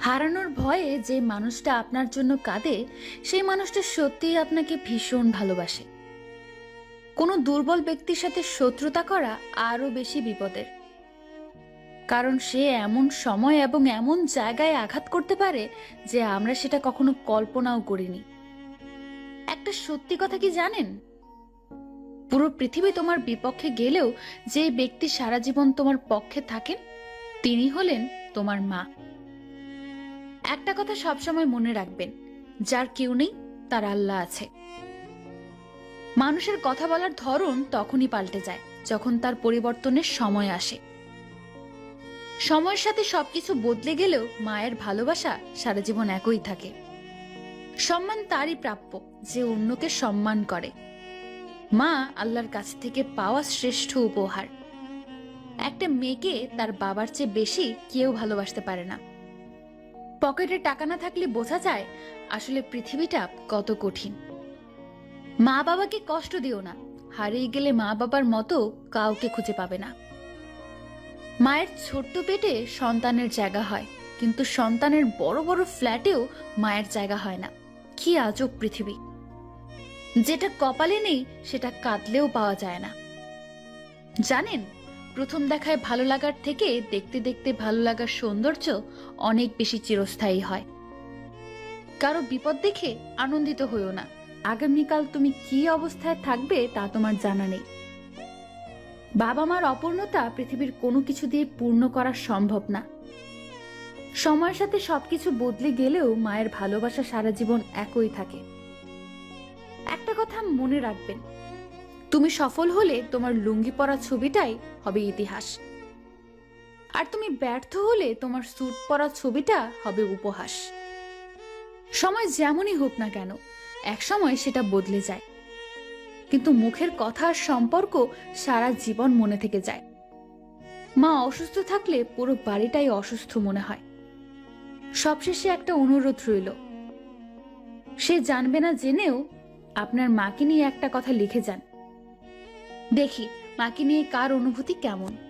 হারানোর ভয়ে যে মানুষটা আপনার জন্য কাঁদে, সেই মানুষটা সত্যিই আপনাকে ভীষণ ভালোবাসে। কোনো দুর্বল ব্যক্তির সাথে শত্রুতা করা আরও বেশি বিপদের। কারণ সে এমন সময় এবং এমন জায়গায় আঘাত করতে পারে যে আমরা সেটা কখনো কল্পনাও করিনি। একটা সত্যি কথা কি জানেন? পুরো পৃথিবী তোমার বিপক্ষে গেলেও যে ব্যক্তি সারা জীবন তোমার পক্ষে থাকেন, তিনি হলেন তোমার মা। একটা কথা সবসময় মনে রাখবেন, যার কেউ নেই, তার আল্লাহ আছে। মানুষের কথা বলার ধরন তখনই পাল্টে যায়, যখন তার পরিবর্তনের সময় আসে। সময়ের সাথে সবকিছু বদলে গেলেও মায়ের ভালোবাসা সারা জীবন একই থাকে। সম্মান তারই প্রাপ্য, যে অন্যকে সম্মান করে। মা আল্লাহর কাছ থেকে পাওয়া শ্রেষ্ঠ উপহার। একটা মেয়েকে তার বাবার চেয়ে বেশি কেউ ভালোবাসতে পারে না। পকেটে টাকা না থাকলে বোঝা যায় আসলে পৃথিবীটা কত কঠিন। মা বাবাকে কষ্ট দিও না, হারিয়ে গেলে মা বাবার মতো কাউকে খুঁজে পাবে না। মায়ের ছোট্ট পেটে সন্তানের জায়গা হয়, কিন্তু সন্তানের বড় বড় ফ্ল্যাটেও মায়ের জায়গা হয় না। কি আজব পৃথিবী। যেটা কপালে নেই, সেটা কাঁদলেও পাওয়া যায় না। জানেন প্রথম দেখায় ভালো লাগার থেকে দেখতে দেখতে ভালো লাগার সৌন্দর্য অনেক বেশি চিরস্থায়ী হয়। কারও বিপদ দেখে আনন্দিত হইও না। আগামীকাল তুমি কি অবস্থায় থাকবে তা তোমার জানা নেই। বাবা মার অপূর্ণতা পৃথিবীর কোনো কিছু দিয়ে পূর্ণ করা সম্ভব না। সময়ের সাথে সবকিছু বদলে গেলেও মায়ের ভালোবাসা সারা জীবন একই থাকে। একটা কথা মনে রাখবেন তুমি সফল হলে তোমার লুঙ্গি পরা ছবিটাই হবে ইতিহাস। আর তুমি ব্যর্থ হলে তোমার স্যুট পরা ছবিটা হবে উপহাস। সময় যেমনই হোক না কেন এক সময় সেটা বদলে যায়। কিন্তু মুখের কথা আর সম্পর্ক সারা জীবন মনে থেকে যায়। মা অসুস্থ থাকলে পুরো বাড়িটাই অসুস্থ মনে হয়। সবশেষে একটা অনুরোধ রইল। সে জানবে না জেনেও আপনার মাকে নিয়ে একটা কথা লিখে যান। দেখি মাকে নিয়ে কার অনুভূতি কেমন।